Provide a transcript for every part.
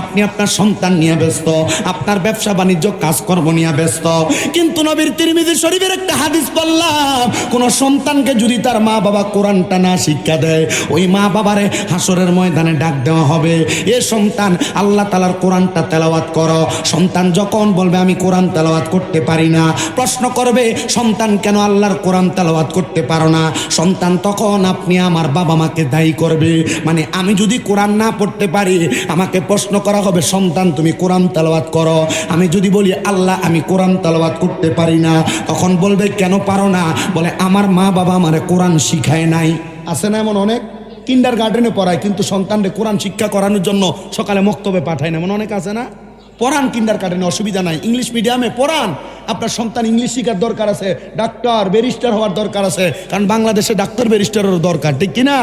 আপনি আপনার সন্তান নিয়ে ব্যস্ত, আপনার ব্যবসা বাণিজ্য, কাজকর্ম নিয়ে ব্যস্ত। কিন্তু নবীর তিরমিজি শরীফের একটা হাদিস বললাম, কোন সন্তানকে যদি তার মা বাবা কোরআনটা না শিক্ষা দেয়, ওই মা বাবারে হাসরের ময়দানে ডাক দেওয়া হবে। এ সন্তান, আল্লাহ তালার কোরআনটা তেলাওয়াত করো। সন্তান যখন বলবে, আমি কোরআন তেলাওয়াত করতে পারি না। প্রশ্ন করবে, সন্তান কেন আল্লাহর কোরআন তেলাওয়াত করতে পারো না? সন্তান তখন আপনি আমার বাবা মাকে দায়ী করবে। মানে আমি যদি কোরআন না পড়তে পারি, আমাকে প্রশ্ন করা হবে, সন্তান, তুমি কোরআন তেলাওয়াত করো। আমি যদি বলি, আল্লাহ, আমি কোরআন তেলাওয়াত করতে পারি না। তখন বলবে, কেন পারো না? বলে, আমার মা বাবা আমারে কোরআন শিখায় নাই। আছে না এমন অনেক? কিন্ডার গার্ডেনে পড়ায়, কিন্তু সন্তানকে কোরআন শিক্ষা করানোর জন্য সকালে মক্তবে পাঠায় না। এমন অনেক আছে না? পড়ান কিন্ডার গার্ডেনে অসুবিধা নাই। ইংলিশ মিডিয়ামে পড়ান। আপনার সন্তান ইংলিশ শিখার দরকার আছে, ডাক্তার, ব্যারিস্টার হওয়ার দরকার আছে, কারণ বাংলাদেশে ডাক্তার, ব্যারিস্টারেরও দরকার, ঠিক কিনা?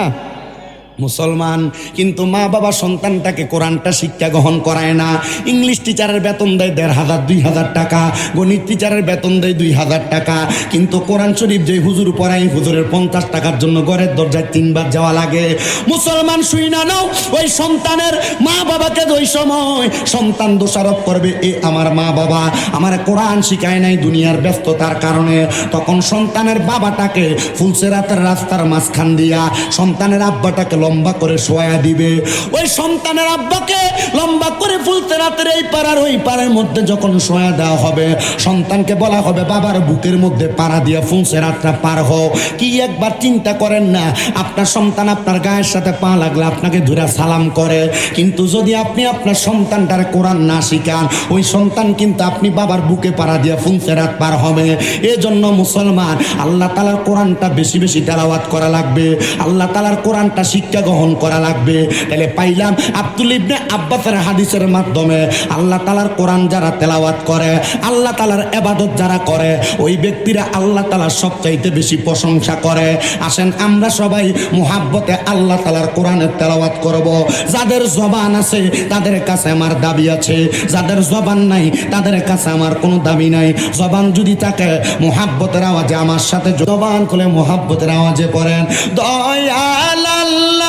মুসলমান, কিন্তু মা বাবা সন্তানটাকে কোরআনটা শিক্ষা গ্রহণ করায় না। ইংলিশ টিচারের বেতন দেয় দেড় হাজার, দুই হাজার টাকা, গণিত টিচারের বেতন দেয় দুই হাজার টাকা। কিন্তু কোরআন শরীফ যে হুজুর পড়াই হুজুরের পঞ্চাশ টাকার জন্য ঘরের দরজায় তিনবার যাওয়া লাগে। মুসলমান শুই না নাও, ওই সন্তানের মা বাবাকে ওই সময় সন্তান দোষারোপ করবে, এ আমার মা বাবা। আমার কোরআন শিখায় নাই, দুনিয়ার ব্যস্ততার কারণে। তখন সন্তানের বাবাটাকে ফুলসেরাতের রাস্তার মাঝখান দিয়া সন্তানের আব্বাটাকে লম্বা করে শোয়া দিবে। ওই সন্তানের আব্বাকে লম্বা করে ফুলতে রাতের এই পাড়ার ওই পাড়ের মধ্যে যখন শোয়া দেওয়া হবে, সন্তানকে বলা হবে, বাবার বুকের মধ্যে পাড়া দিয়ে ফুলসে রাতটা পার হও। কি একবার চিন্তা করেন না, আপনার সন্তান আপনার গায়ের সাথে পা লাগলে আপনাকে ধরে সালাম করে। কিন্তু যদি আপনি আপনার সন্তানটার কোরআন না শিখান, ওই সন্তান কিন্তু আপনি বাবার বুকে পাড়া দিয়ে ফুলসে রাত পার হবে। এজন্য মুসলমান, আল্লাহ তালার কোরআনটা বেশি বেশি তেলাওয়াত করা লাগবে। আল্লাহ তালার কোরআনটা শিক্ষা গ্রহণ করা লাগবে। তাহলে পাইলাম আব্দুল ইবনে আব্বাসের হাদিসের মাধ্যমে। আল্লাহ তালার কোরআন যারা তেলাওয়াত করে, আল্লাহ তালার এবাদত যারা করে, ওই ব্যক্তিরা আল্লাহ তালার সবচাইতে বেশি প্রশংসা করে। আসেন আমরা সবাই মুহাব্বতে আল্লাহ তালার কোরআনের তেলাওয়াত করব। যাদের জবান আছে, তাদের কাছে আমার দাবি আছে। যাদের জবান নাই, তাদের কাছে আমার কোনো দাবি নাই। জবান যদি থাকে, মুহাব্বতের আওয়াজে আমার সাথে জবান খুলে মুহাব্বতের আওয়াজে পড়েন। দয়াল আল্লাহ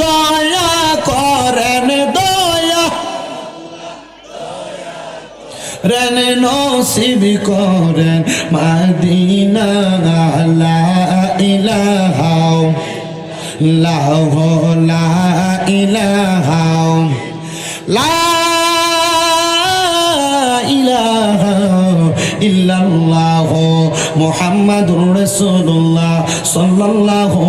দয়া করেন, দয়া। রেন নসিব করেন মাদিনা লা ইলাহা লাহ লা ইলাহা লা ইলাহা ইল্লাল্লাহ। মুহাম্মাদুর রাসূলুল্লাহ সাল্লাল্লাহু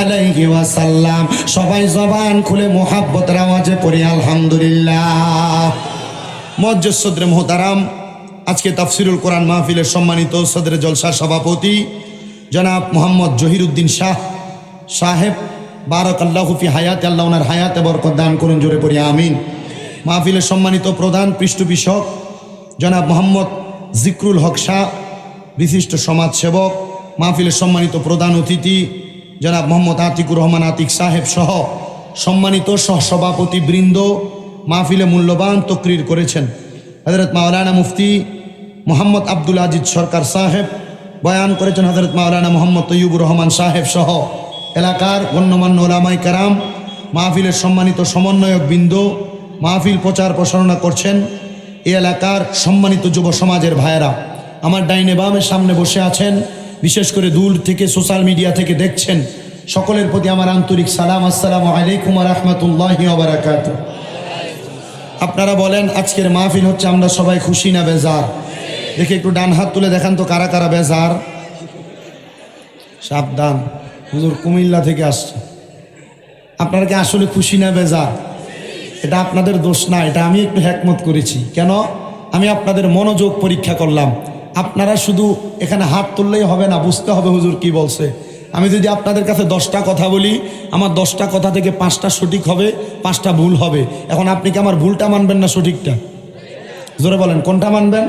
আলাইহি ওয়াসাল্লাম। সবাই জবান খুলে মোহাব্বতের আওয়াজে পড়ি, আলহামদুলিল্লাহ। মজ্জুদ সদরে মোহতারাম, আজকে তাফসিরুল কোরআন মাহফিলের সম্মানিত সদরে জলসার সভাপতি জনাব মোহাম্মদ জহিরুদ্দিন শাহ সাহেব বারক আল্লাহুফি হায়াত, আল্লাহ ওনার হায়াতে বরকত দান করুন, জোরে পড়ি, আমিন। মাহফিলের সম্মানিত প্রধান পৃষ্ঠপোষক জনাব মোহাম্মদ জিক্রুল হক শাহ বিশিষ্ট সমাজসেবক, মাহফিলের সম্মানিত প্রধান অতিথি, জনাব মোহাম্মদ আতিকুর রহমান আতিক সাহেব সহ সম্মানিত সহসভাপতি বৃন্দ মাহফিলে মূল্যবান তকরির করেছেন। হজরত মাওলানা মুফতি মোহাম্মদ আব্দুল আজিজ সরকার সাহেব বয়ান করেছেন হজরত মাওলানা মোহাম্মদ তৈয়বুর রহমান সাহেব সহ এলাকার গণ্যমান্য ওলামাই কারাম, মাহফিলের সম্মানিত সমন্বয়ক বৃন্দ মাহফিল প্রচার প্রসারণা করছেন এ এলাকার সম্মানিত যুব সমাজের ভাইয়েরা। আমার ডাইনে বামের সামনে বসে আছেন, বিশেষ করে দূর থেকে সোশ্যাল মিডিয়া থেকে দেখছেন। সকলের প্রতি আমার আন্তরিক সালাম, আসসালামু আলাইকুম রহমতুল্লাহ বারাকাত আপনারা বলেন, আজকের মাহফিল হচ্ছে আমরা সবাই খুশি না বেজার? দেখে একটু ডান হাত তুলে দেখান তো কারা কারা বেজার? সাবধান, হুজুর কুমিল্লা থেকে আসছে। আপনারা কি আসলে খুশি না বেজার? এটা আপনাদের দোষ না, এটা আমি একটু হ্যাকমত করেছি। কেন? আমি আপনাদের মনোযোগ পরীক্ষা করলাম। আপনারা শুধু এখানে হাত তুললেই হবে না, বুঝতে হবে হুজুর কি বলছে। আমি যদি আপনাদের কাছে দশটা কথা বলি, আমার দশটা কথা থেকে পাঁচটা সঠিক হবে, পাঁচটা ভুল হবে। এখন আপনি কি আমার ভুলটা মানবেন না সঠিকটা? জোরে বলেন, কোনটা মানবেন?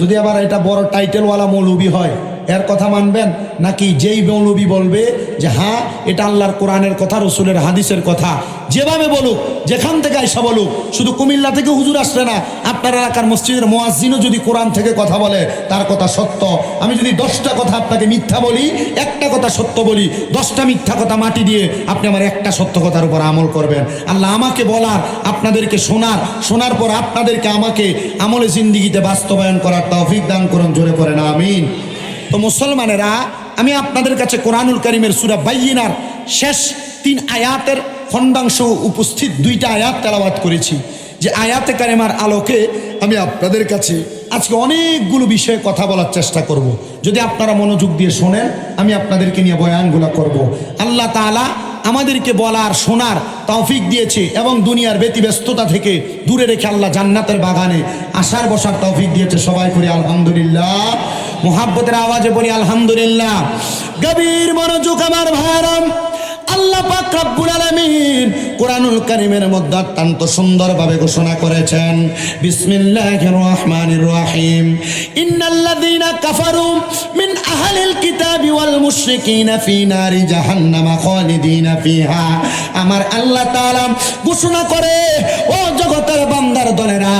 যদি আবার এটা বড় টাইটেলওয়ালা মৌলবি হয় এর কথা মানবেন? নাকি যেই মৌলবি বলবে যে হ্যাঁ এটা আল্লাহর কোরআনের কথা, রসুলের হাদিসের কথা। যেভাবে বলুক, যেখান থেকে আইসা বলুক, শুধু কুমিল্লা থেকে হুজুর আসলে না, আপনার এলাকার মসজিদের মোয়াজিনও যদি কোরআন থেকে কথা বলে, তার কথা সত্য। আমি যদি দশটা কথা আপনাকে মিথ্যা বলি, একটা কথা সত্য বলি, দশটা মিথ্যা কথা মাটি দিয়ে আপনি আমার একটা সত্য কথার উপর আমল করবেন। আল্লাহ আমাকে বলার, আপনাদেরকে শোনার শোনার পর আপনাদেরকে আমাকে আমলে জিন্দিগিতে বাস্তবায়ন করার তৌফিক দান করুন, জোরে করেন আমিন। তো মুসলমানেরা, আমি আপনাদের কাছে কোরআনুল করিমের সুরা বাইনার শেষ তিন আয়াতের খণ্ডাংশ উপস্থিত দুইটা আয়াত তেলাবাদ করেছি যে আয়াতে কারিমার আলোকে আমি আপনাদের কাছে আজকে অনেকগুলো বিষয়ে কথা বলার চেষ্টা করব। যদি আপনারা মনোযোগ দিয়ে শোনেন, আমি আপনাদেরকে নিয়ে বয়ানগুলো করব। আল্লাহ তাআলা আমাদেরকে বলার, শোনার তৌফিক দিয়েছে এবং দুনিয়ার ব্যতিব্যস্ততা থেকে দূরে রেখে আল্লাহ জান্নাতের বাগানে আসার, বসার তৌফিক দিয়েছে সবাই করে আলহামদুলিল্লাহ। মোহাব্বতের আওয়াজে বলি আলহামদুলিল্লাহ। গভীর মনোযোগ আমার ভাইরাম আল্লাহ আলামিন কোরআনুল মধ্যে অত্যন্ত সুন্দরভাবে ঘোষণা করেছেন, বিসমিল্লাহির রহমানির রহিম। কাফারু মিন আহলিল কিতাবি ওয়াল ফি নারি জাহান্নামা ফিহা। আমার আল্লাহ তাআলা ঘোষণা করে, ও জগতের বান্দার দলেরা,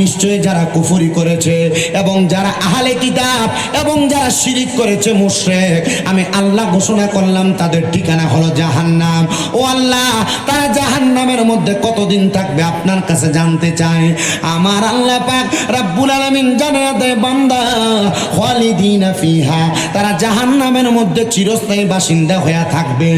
নিশ্চয়ই যারা কুফরি করেছে এবং যারা আহলে কিতাব এবং যারা শিরিক করেছে মুশরিক, আমি আল্লাহ ঘোষণা করলাম, তাদের ঠিকানা হলো জাহান্নাম। ও আল্লাহ, তারা জাহান্নামের মধ্যে কতদিন থাকবে আপনার কাছে জানতে চাই। আমার আল্লাহ পাক রাব্বুল আলামিন জানা দেয় বান্দা, খালিদিনা ফিহা, তারা জাহান্নামের মধ্যে চিরস্থায়ী বাসিন্দা হয়ে থাকবে।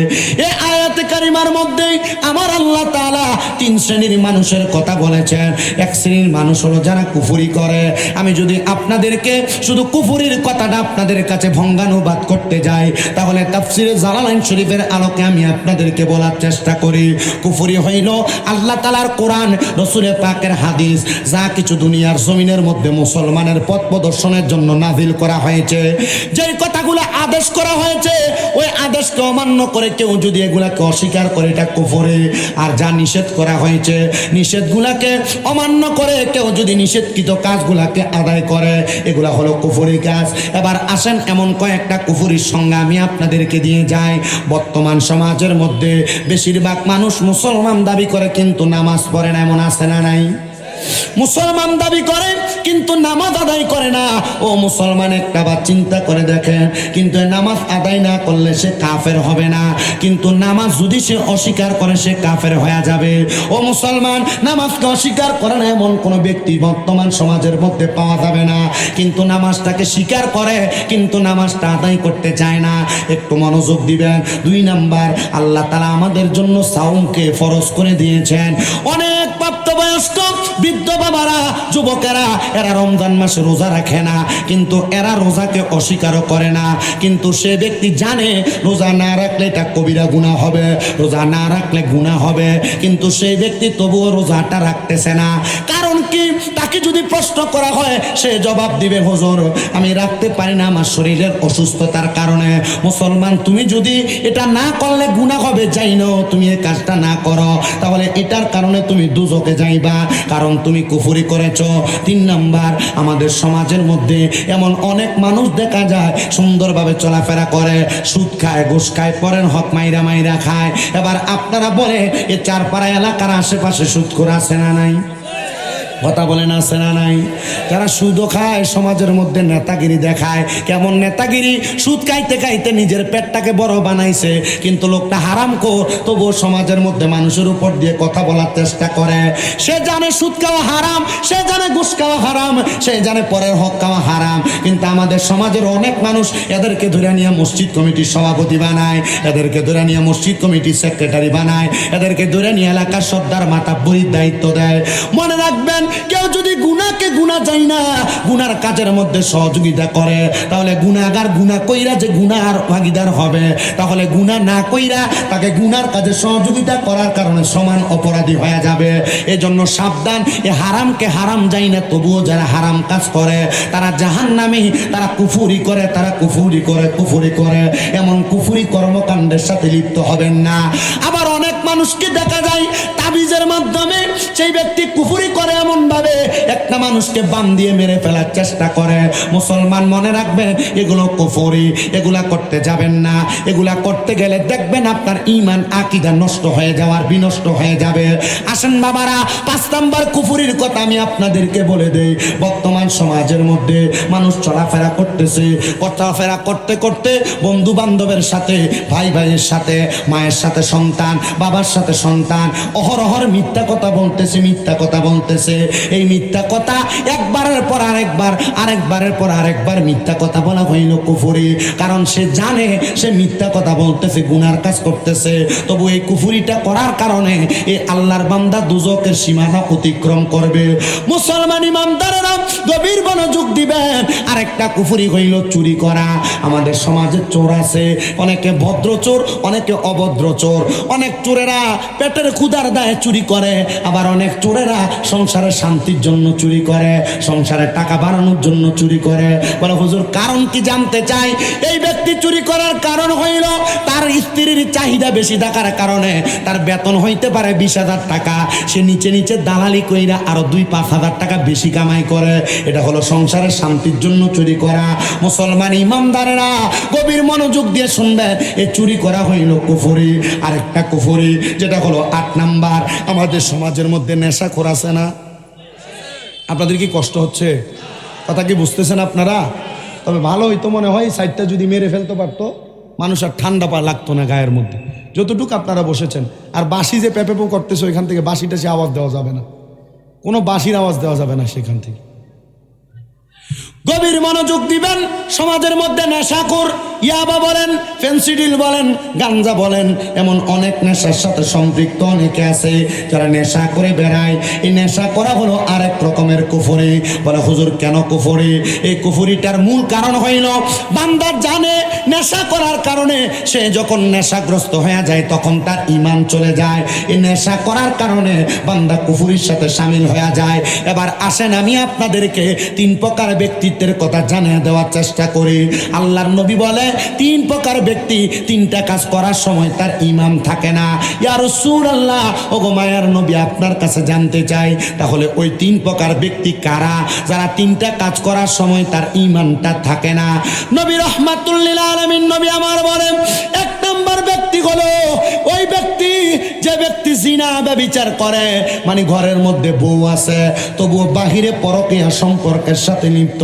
এই আয়াতে কারিমার মধ্যে আমার আল্লাহ তাআলা তিন শ্রেণির মানুষের কথা বলেছেন। এক শ্রেণির মানুষ হলো যারা কুফুরি করে। আমি যদি আপনাদেরকে শুধু কুফুরির কথাটা আপনাদের কাছে ভঙ্গানুবাদ করতে যাই, তাহলে তাফসিরে জালালাইন শরীফের আলোকে আমি আপনাদেরকে বলার চেষ্টা করি। কুফুরি হইল আল্লাহ তালার কোরআন রসুলে পাকের হাদিস, যা কিছু দুনিয়ার জমিনের মধ্যে মুসলমানের পথ প্রদর্শনের জন্য নাজিল করা হয়েছে। যে কথাগুলো আদেশ করা হয়েছে, ওই আদেশকে অমান্য করে কেউ যদি এগুলাকে অস্বীকার করে, এটা কুফরে। আর যা নিষেধ করা হয়েছে, নিষেধগুলাকে অমান্য করে কেউ যদি নিষেধকৃত কাজগুলাকে আদায় করে, এগুলা হলো কুফুরি কাজ। এবার আসেন এমন কয়েকটা কুফুরির সঙ্গে আমি আপনাদেরকে দিয়ে যাই। বর্তমান সমাজের মধ্যে বেশিরভাগ মানুষ মুসলমান দাবি করে, কিন্তু নামাজ পড়ে না, এমন আছে না নাই? মুসলমান দাবি করে, কিন্তু নামাজ আদায় করে না। ও মুসলমান, একটা বার চিন্তা করে দেখেন, কিন্তু নামাজ আদায় না করলে সে কাফের হবে না। কিন্তু নামাজ যদি সে অস্বীকার করে, সে কাফের হয়ে যাবে। ও মুসলমান, নামাজকে অস্বীকার করে না এমন কোনো ব্যক্তি বর্তমান সমাজের মধ্যে পাওয়া যাবে না। কিন্তু নামাজটাকে স্বীকার করে, কিন্তু নামাজটা আদায় করতে চায় না। একটু মনোযোগ দিবেন। দুই নাম্বার, আল্লাহ তালা আমাদের জন্য সাউমকে ফরজ করে দিয়েছেন। অনেক প্রাপ্তবয়স্ক বৃদ্ধ বাবারা, যুবকেরা, এরা রমজান মাসে রোজা রাখে না, কিন্তু এরা রোজাকে অস্বীকারও করে না। কিন্তু সে ব্যক্তি জানে, রোজা না রাখলে এটা কবিরা গুণা হবে, রোজা না রাখলে গুণা হবে। কিন্তু সেই ব্যক্তি তবুও রোজাটা রাখতেছে না। কারণ কি? তাকে যদি প্রশ্ন করা হয়, সে জবাব দিবে, হুজুর, আমি রাখতে পারি না, আমার শরীরের অসুস্থতার কারণে। মুসলমান, তুমি যদি এটা না করলে গুণা হবে, যাই তুমি এই কাজটা না করো। তাহলে এটার কারণে তুমি দুজকে যাইবা, কারণ তুমি কুফুরি করেছ। তিন নাম্বার, আমাদের সমাজের মধ্যে এমন অনেক মানুষ দেখা যায়, সুন্দরভাবে চলাফেরা করে, সুদ খায়, ঘুষ খায়, পরের হক মাইরা মাইরা খায়। এবার আপনারা বলে, এ চারপাড়া এলাকার আশেপাশে সুদ করে আছে না নাই? কথা আছে না নাই। যারা সুদও খায়, সমাজের মধ্যে নেতাগিরি দেখায়। কেমন নেতাগিরি? সুদ খাইতে খাইতে নিজের পেটটাকে বড় বানাইছে। কিন্তু লোকটা হারাম কো, তবুও সমাজের মধ্যে মানুষের উপর দিয়ে কথা বলার চেষ্টা করে। সে জানে সুদ খাওয়া হারাম, সে জানে ঘুষ খাওয়া হারাম, সে জানে পরের হক খাওয়া হারাম। কিন্তু আমাদের সমাজের অনেক মানুষ এদেরকে ধরে নিয়ে মসজিদ কমিটির সভাপতি বানায়, এদেরকে ধরে নিয়ে মসজিদ কমিটির সেক্রেটারি বানায়, এদেরকে ধরে নিয়ে এলাকার সর্দার মাতা বরির দায়িত্ব দেয়। মনে রাখবেন কেউ যদি গুনাকে গুণা যায় না, গুনার কাজের মধ্যে সহযোগিতা করে, তাহলে গুনাগার গুণা কইরা যে গুনার ভাগিদার হবে, তাহলে গুণা না কইরা তাকে গুনার কাজে সহযোগিতা করার কারণে সমান অপরাধী হয়ে যাবে। এজন্য সাবধান, এ হারামকে হারাম যাই না, তবুও যারা হারাম কাজ করে, তারা জাহান নামে তারা কুফুরি করে, তারা কুফুরি করে কুফুরি করে। এমন কুফুরি কর্মকাণ্ডের সাথে লিপ্ত হবেন না। মানুষকে দেখা যায় তাবিজের মাধ্যমে, সেই ব্যক্তি কুফুরি করে এমন ভাবে একটা মানুষকে বাম দিয়ে মেরে ফেলার চেষ্টা করে। মুসলমান মনে রাখবেন, এগুলো কুফুরি, এগুলা করতে যাবেন না। এগুলা করতে গেলে দেখবেন আপনার ইমান আকিদা নষ্ট হয়ে যাওয়ার বিনষ্ট হয়ে যাবে। আসেন বাবারা, পাঁচ নাম্বার কুফুরির কথা আমি আপনাদেরকে বলে দেই। বর্তমান সমাজের মধ্যে মানুষ চলাফেরা করতেছে, চলাফেরা করতে করতে বন্ধু বান্ধবের সাথে ভাই ভাইয়ের সাথে, মায়ের সাথে সন্তান বাবার সাথে সন্তান। অহরহর মিথ্যা কথা বলতেছে, মিথ্যা কথা বলতেছে। এই মিথ্যা কথা একবারের পর আরেকবার, আরেকবারের পর আরেকবার মিথ্যা কথা বলা হইল কুফুরি। কারণ সে জানে, সে মিথ্যা কথা বলতেছে, গুনার কাজ করতেছে। তবু এই কুফুরিটা করার কারণে এই আল্লাহর বান্দা দুজকের সীমানা অতিক্রম করবে। মুসলমান ইমামদারেরা গভীর মনোযোগ দিবেন। আরেকটা কুফুরি হইল চুরি করা। আমাদের সমাজে চোর আছে। অনেকে ভদ্র চোর অনেকে অভদ্র চোর অনেক চোরেরা পেটের ক্ষুদার দায়ে চুরি করে। আবার অনেক চোরেরা সংসারের শান্তির জন্য চুরি করে, সংসারে টাকা বাড়ানোর জন্য চুরি করে। বলে, হুজুর, কারণ কি জানতে চাই? এই ব্যক্তি চুরি করার কারণ হইল তার স্ত্রীর চাহিদা বেশি থাকার কারণে। তার বেতন হইতে পারে বিশ হাজার টাকা। সে নিচে নিচে দালালি কইরা আরও দুই পাঁচ হাজার টাকা বেশি কামাই করে। এটা হলো সংসারের শান্তির জন্য চুরি করা। মুসলমান ইমামদারেরা গভীর মনোযোগ দিয়ে শুনবে, এ চুরি করা হইল কুফুরি, আরেকটা কুফুরি। যেটা হলো আট নাম্বার। আমাদের সমাজের মধ্যে নেশা আছে না? আপনাদের কি কষ্ট হচ্ছে? কথা কি বুঝতেছেন আপনারা? তবে ভালো হইতো মনে হয়, সাইডটা যদি মেরে ফেলতে পারতো, মানুষ আর ঠান্ডা পা লাগতো না গায়ের মধ্যে। যতটুকু আপনারা বসেছেন, আর বাঁশি যে পেপেপো করতেছে ওইখান থেকে বাঁশিটা সে আওয়াজ দেওয়া যাবে না। কোনো বাঁশির আওয়াজ দেওয়া যাবে না সেখান থেকে। গভীর মনোযোগ দিবেন, সমাজের মধ্যে নেশাখোর ইয়াবা বলেন, ফেন্সিডিল বলেন, গাঞ্জা বলেন, এমন অনেক নেশার সাথে সম্পৃক্ত অনেকে আছে যারা নেশা করে বেড়ায়। এই নেশা করা হলো আরেক রকমের কুফরি। বলে, হুজুর, কেন কুফরি? এই কুফরিটার মূল কারণ হইল, বান্দা জানে নেশা করার কারণে সে যখন নেশাগ্রস্ত হয়ে যায়, তখন তার ইমান চলে যায়। এই নেশা করার কারণে বান্দা কুফুরির সাথে সামিল হয়ে যায়। এবার আসেন আমি আপনাদেরকে তিন প্রকার ব্যক্তিত্বের কথা জানিয়ে দেওয়ার চেষ্টা করি। আল্লাহর নবী বলে, তিন প্রকার ব্যক্তি, তিনটা কাজ করার সময় তার ইমাম থাকে না। ইয়ার সুর আল্লাহ ওগো মায়ার নবী, আপনার কাছে জানতে চাই, তাহলে ওই তিন প্রকার ব্যক্তি কারা? যারা তিনটা কাজ করার সময় তার ইমানটা থাকে না। নবী রহমাতুল্লিল আলমিন নবী আমার বলেন, এক নম্বর ব্যক্তি হলো যে ব্যক্তি জিনা ব্যবিচার করে মানে ঘরের মধ্যে বউ আছে, তবুও বাহিরে পরকীয়া সম্পর্কের সাথে লিপ্ত,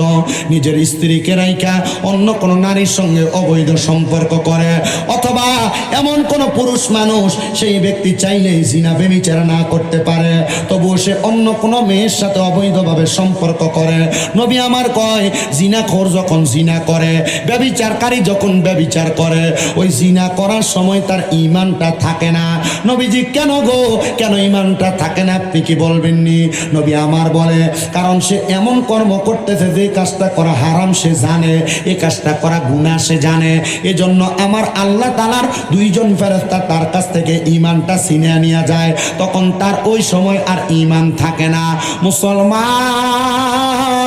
নিজের স্ত্রীকে রাইকা অন্য কোনো নারীর সঙ্গে অবৈধ সম্পর্ক করে, অথবা এমন কোন পুরুষ মানুষ সেই ব্যক্তি চাইলেই জিনা ব্যবিচার না করতে পারে, তবুও সে অন্য কোনো মেয়ের সাথে অবৈধভাবে সম্পর্ক করে। নবী আমার কয় জিনা খোর যখন জিনা করে, ব্যবিচারকারী যখন ব্যবিচার করে, ওই জিনা করার সময় তার ইমানটা থাকে না। নবীজি কেন গো? কেন ইমানটা থাকে না? আপনি কি বলবেননি? নবী আমার বলে, কারণ সে এমন কর্ম করতেছে, যে কাজটা করা হারাম, সে জানে। এই কাজটা করা গুণা সে জানে। এজন্য আমার আল্লাহ তালার দুইজন ফেরস্তা তার কাছ থেকে ইমানটা ছিনিয়ে নিয়ে যায়। তখন তার ওই সময় আর ইমান থাকে না। মুসলমান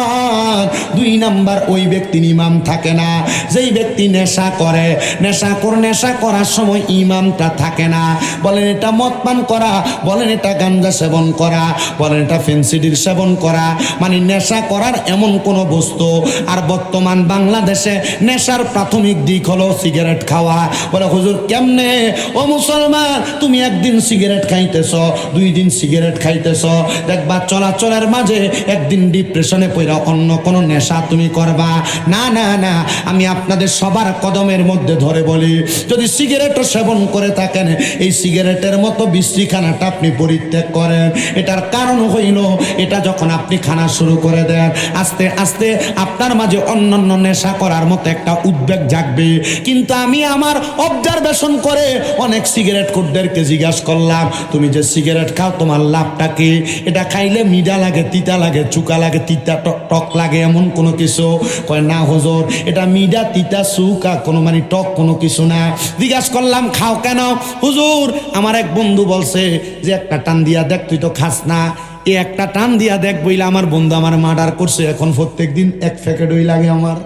দুই নাম্বার, ওই ব্যক্তির ইমাম থাকে না। যেই ব্যক্তি নেশা করে, নেশা কর নেশা করার সময় ইমামটা থাকে না। বলেন এটা মদ পান করা, বলেন এটা গাঞ্জা সেবন করা, বলেন এটা ফেন্সিডির সেবন করা। মানে নেশা করার এমন কোনো বস্তু। আর বর্তমান বাংলাদেশে নেশার প্রাথমিক দিক হলো সিগারেট খাওয়া। বলে, হুজুর, কেমনে? ও মুসলমান, তুমি একদিন সিগারেট খাইতেছ, দুই দিন সিগারেট খাইতেছ। দেখবা চলাচলের মাঝে একদিন ডিপ্রেশনে পড়া অন্য কোনো নেশা তুমি করবা? না না না, আমি আপনাদের সবার কদমের মধ্যে ধরে বলি, যদি সিগারেটও সেবন করে থাকেন, এই সিগারেটের মতো বিশ্রীখানাটা আপনি পরিত্যাগ করেন। এটার কারণ হইল, এটা যখন আপনি খানা শুরু করে দেন, আস্তে আস্তে আপনার মাঝে অন্যান্য নেশা করার মতো একটা উদ্বেগ জাগবে। কিন্তু আমি আমার অবজারভেশন করে অনেক সিগারেট কোটদেরকে জিজ্ঞাসা করলাম, তুমি যে সিগারেট খাও, তোমার লাভটা কি? এটা খাইলে মিডা লাগে, তিতা লাগে, চুকা লাগে, তিতা টক লাগে এমন কোনো কিছু? কয়, না হুজুর, এটা মিডা, তিতা, চুকা, কোনো মানে টক কোনো কিছু না। জিজ্ঞাসা করলাম, খাও কেন? হুজুর, আমার এক বন্ধু বলছে যে, একটা টান দিয়া দেখ, তুই তো খাস না। এই একটা টান দিয়া দেখ বইলে, আমার বন্ধু আমার মার্ডার করছে, এখন প্রত্যেক দিন এক প্যাকেট ওই লাগে আমার।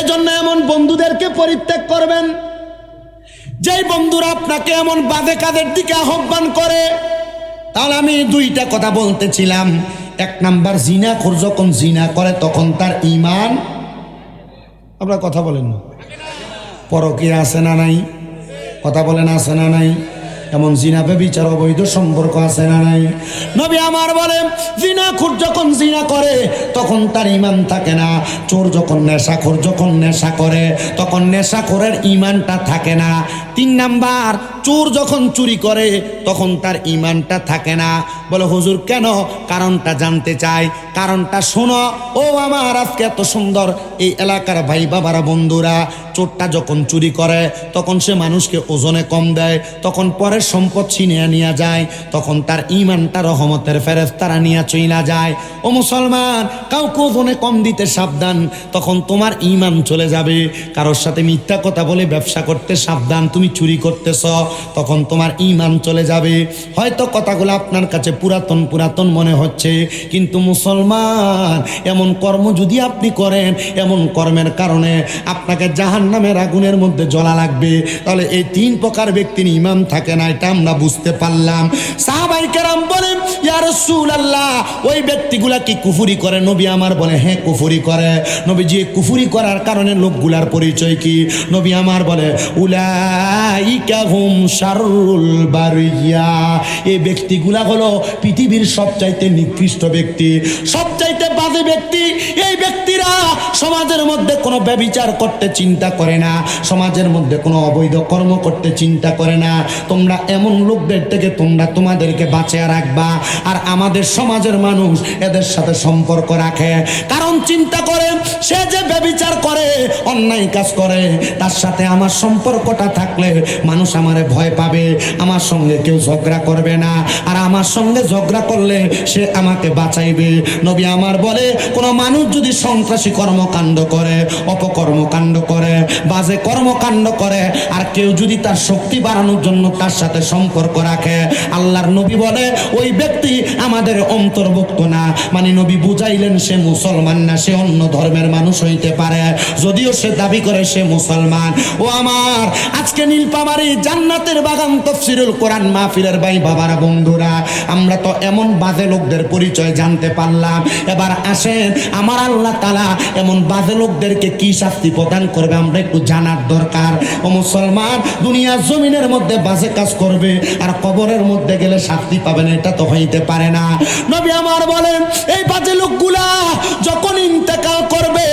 এজন্য এমন বন্ধুদেরকে পরিত্যাগ করবেন, যেই বন্ধুরা আপনাকে এমন বাদে কাদের দিকে আহ্বান করে। তাহলে আমি দুইটা কথা বলতেছিলাম। এক নাম্বার জিনা খোর যখন জিনা করে, তখন তার ইমান আপনার কথা বলেন পরকীয়া আছে না নাই? কথা বলেন আছে না নাই? এমন জিনাবে বিচার অবৈধ সম্পর্ক আছে না নাই? নবী আমার বলে, জিনা খুর যখন জিনা করে, তখন তার ইমান থাকে না। চোর যখন নেশাখোর যখন নেশা করে, তখন নেশাখোরের ইমানটা থাকে না। তিন নাম্বার, চোর যখন চুরি করে, তখন তার ইমানটা থাকে না। বলে, হুজুর, কেন? কারণটা জানতে চাই। কারণটা শোনো। ও আমার, আজকে এত সুন্দর এই এলাকার ভাই বাবারা, বন্ধুরা, চোরটা যখন চুরি করে, তখন সে মানুষকে ওজনে কম দেয়। তখন পরের সম্পদ ছিনিয়ে নিয়ে যায়, তখন তার ইমানটা রহমতের ফেরেস তারা নিয়ে চইলা যায়। ও মুসলমান কাউকে ওজনে কম দিতে সাবধান, তখন তোমার ইমান চলে যাবে। কারোর সাথে মিথ্যা কথা বলে ব্যবসা করতে সাবধান, তুমি চুরি করতেছ, তখন তোমার ইমান চলে যাবে। হয়তো কথাগুলো আপনার কাছে পুরাতন পুরাতন মনে হচ্ছে, কিন্তু মুসলমান, এমন কর্ম যদি আপনি করেন, এমন কর্মের কারণে আপনাকে জাহান নামের আগুনের মধ্যে জ্বলা লাগবে। তাহলে এই তিন প্রকার ব্যক্তির ইমান থাকে না। এটা আমরা বুঝতে পারলাম। সাহাবাই কেরাম বলেন, ইয়া রাসূলুল্লাহ, ওই ব্যক্তিগুলা কি কুফুরি করে? নবী আমার বলে হ্যাঁ কুফুরি করে। নবী যে কুফুরি করার কারণে লোকগুলার পরিচয় কি? নবী আমার বলে, উলাইকা হুম শারুল বারিয়া। এই ব্যক্তিগুলা হলো পৃথিবীর সবচাইতে নিকৃষ্ট ব্যক্তি। সবচাইতে বাজে ব্যক্তি, এই ব্যক্তিরা সমাজের মধ্যে কোনো ব্যবিচার করতে চিন্তা করে না। সমাজের মধ্যে কোনো অবৈধ কর্ম করতে চিন্তা করে না। তোমরা এমন লোকদের থেকে তোমরা তোমাদেরকে বাঁচিয়ে রাখবা। আর আমাদের সমাজের মানুষ এদের সাথে সম্পর্ক রাখে। কারণ চিন্তা করে, সে যে ব্যবিচার করে, অন্যায় কাজ করে, তার সাথে আমার সম্পর্কটা থাকলে মানুষ আমারে ভয় পাবে। আমার সঙ্গে কেউ ঝগড়া করবে না। আর আমার সঙ্গে ঝগড়া করলে সে আমাকে বাঁচাইবে। নবী আমার বলে, কোনো মানুষ যদি সন্ত্রাসী কর্মকাণ্ড করে, অপকর্মকাণ্ড করে, বাজে কর্মকাণ্ড করে, আর কেউ যদি তার শক্তি বাড়ানোর জন্য তার সাথে সম্পর্ক রাখে। আল্লাহর নবী বলে, ওই ব্যক্তি আমাদের অন্তর্ভুক্ত না। মানে নবী বুঝাইলেন, সে মুসলমান না, সে অন্য ধর্মের মানুষ হইতে পারে। যদিও সে দাবি করে সে মুসলমান। ও আমার, আজকে নীলপামারি জান্নাতের বাগান তফসিরুল কোরআন মাহফিলের ভাই বাবারা, বন্ধুরা, আমরা তো এমন বাজে লোকদের পরিচয় জানতে পারলাম। এবার আসেন, আমার আল্লাহ তালা এমন বাজে লোকদেরকে কি শাস্তি প্রদান করবে, আমরা একটু জানার দরকার। ও মুসলমান দুনিয়া জমিনের মধ্যে বাজে কাজ করবে আর কবরের মধ্যে গেলে শাস্তি পাবেন এটা তো হইতে পারে না। নবী আমার বলেন, এই বাজে লোকগুলা যখন ইন্তেকাল করবে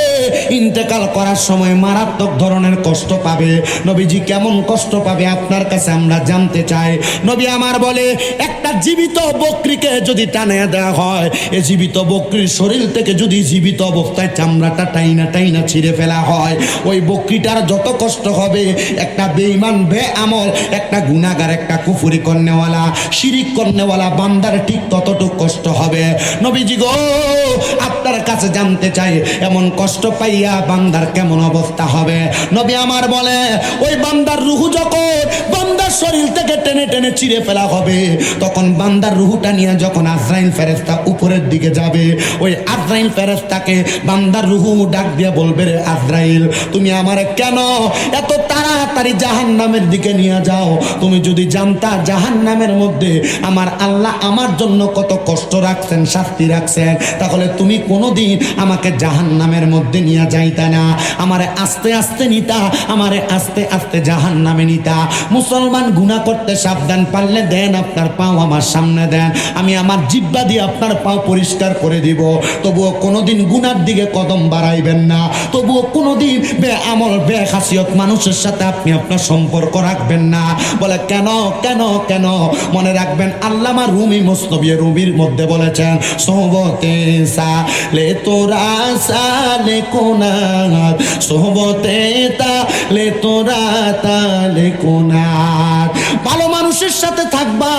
ইন্তেকাল করার সময় মারাত্মক ধরনের কষ্ট পাবে। নবীজি কেমন কষ্ট পাবে আপনার কাছে আমরা জানতে চাই। নবী আমার বলে, একটা জীবিত বকরিকে যদি টানে দেওয়া হয় এই জীবিত বকরির শরীর থেকে যদি জীবিত অবস্থায় চামড়াটা টাইনা টাইনা ছিঁড়ে ফেলা হয়, ওই বকরিটার যত কষ্ট হবে, একটা বেইমান বে আমল একটা গুণাগার একটা কুফুরি কন্যাওয়ালা, শিরিক কন্যাওয়ালা, বান্দার ঠিক ততটুক কষ্ট হবে। নবীজি গো, আপনার কাছে জানতে চাই, এমন কষ্ট পাইয়া বান্দার কেমন অবস্থা হবে? নবী আমার বলে, ওই বান্দার রুহু যখন বান্দার শরীর থেকে টেনে টেনে চিড়ে ফেলা হবে, তখন বান্দার রুহুটা নিয়ে যখন আজরাইল ফেরেস্তা উপরের দিকে যাবে, ওই আজরাইল ফেরেস্তাকে বান্দার রুহু ডাক দিয়ে বলবে, রে আজরাইল, তুমি আমার কেন এত তাড়াতাড়ি জাহান নামের দিকে নিয়ে যাও? তুমি যদি জানতা জাহান নামের মধ্যে আমার আল্লাহ আমার জন্য কত কষ্ট রাখছেন, শাস্তি রাখছেন, তাহলে তুমি কোনোদিন আমাকে জাহান নামের মধ্যে নিয়ে যাইতা না। আমারে আস্তে আস্তে নিতা, আমারে আস্তে আস্তে জাহান নামে নিতা। মুসলমান গুণা করতে সাবধান পারলে দেন আপনার পাও আমার সামনে দেন। আমি আমার জিব্বা দিয়ে আপনার পাও পরিষ্কার করে দিব। তবুও কোনোদিন গুনার দিকে কদম বাড়াইবেন না। তবুও কোনোদিন বে আমল বে খাসিয়ত মানুষের সাথে আপনি আপনার সম্পর্ক রাখবেন না। বলে, কেন কেন কেন? মনে রাখবেন, আল্লামা রুমি মুস্তবি রুমির মধ্যে বলেছেন সোহবতে সালে তোরা সালে কোনার, সোহবতে তালে তোরা তালে হাত ভালো মানুষের সাথে থাকবা,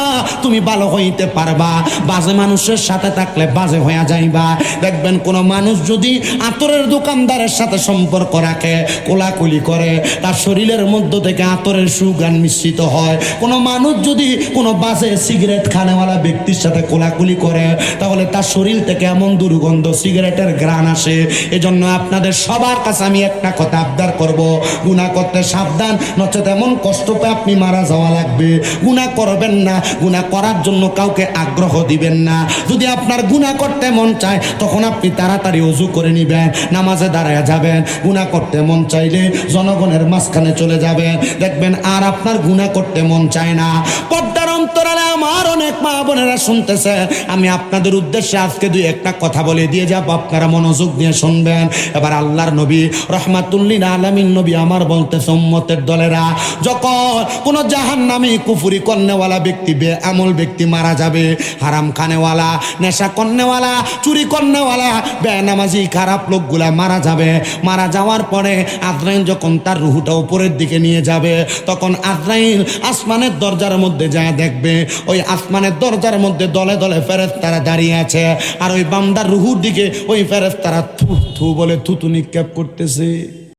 তুমি ভালো হইতে পারবা। বাজে মানুষের সাথে থাকলে বাজে হয়ে যাইবা। দেখবেন কোন মানুষ যদি আতরের দোকানদারের সাথে সম্পর্ক রাখে, কোলাকুলি করে, তার শরীরের মধ্য থেকে আতরের সুগান মিশ্রিত হয়। কোন মানুষ যদি কোনো বাজে সিগারেট খানেওয়ালা ব্যক্তির সাথে কোলাকুলি করে, তাহলে তার শরীর থেকে এমন দুর্গন্ধ সিগারেটের গ্রান আসে। এজন্য আপনাদের সবার কাছে আমি একটা কথা আবদার করব। গুণা করতে সাবধান, নচেত এমন কষ্ট পেয়ে আপনি মারা যাওয়া লাগবে। গুণা করবেন না গুণা করার জন্য কাউকে আগ্রহ দিবেন না। যদি আপনার গুণা করতে মন চায়, তখন আপনি তাড়াতাড়ি অজু করে নিবেন, নামাজে দাঁড়ায় যাবেন। গুণা করতে মন চাইলে জনগণের মাঝখানে চলে যাবেন। দেখবেন আর আপনার গুণা করতে মন চায় না। পর্দার অন্তরালে আমার অনেক মা বোনেরা শুনতেছে। আমি আপনাদের উদ্দেশ্যে আজকে দুই একটা কথা বলে দিয়ে যাব। আপনারা মনোযোগ দিয়ে শুনবেন। এবার আল্লাহর নবী রহমাতুল্লিন আলমিন নবী আমার বলতে সম্মতের দলেরা, যখন কোনো জাহান নামে কুফুরি কন্যাওয়ালা ব্যক্তি বে আমল ব্যক্তি মারা যাবে, হারাম খানেওয়ালা, নেশা কন্যাওয়ালা, চুরি কন্যাওয়ালা, বেনামাজি খারাপ লোকগুলা মারা যাবে। মারা যাওয়ার পরে আদ্রাইন যখন তার রুহুটা উপরের দিকে নিয়ে যাবে, তখন আদ্রাইন আসমানের দরজার মধ্যে যায় দেখবে, ওই আসমানের দরজার মধ্যে দলে দলে ফেরেস তারা দাঁড়িয়ে আছে, আর ওই বান্দার রুহুর দিকে ওই ফেরেস তারা থু থু বলে থুতু নিক্ষেপ করতেছে।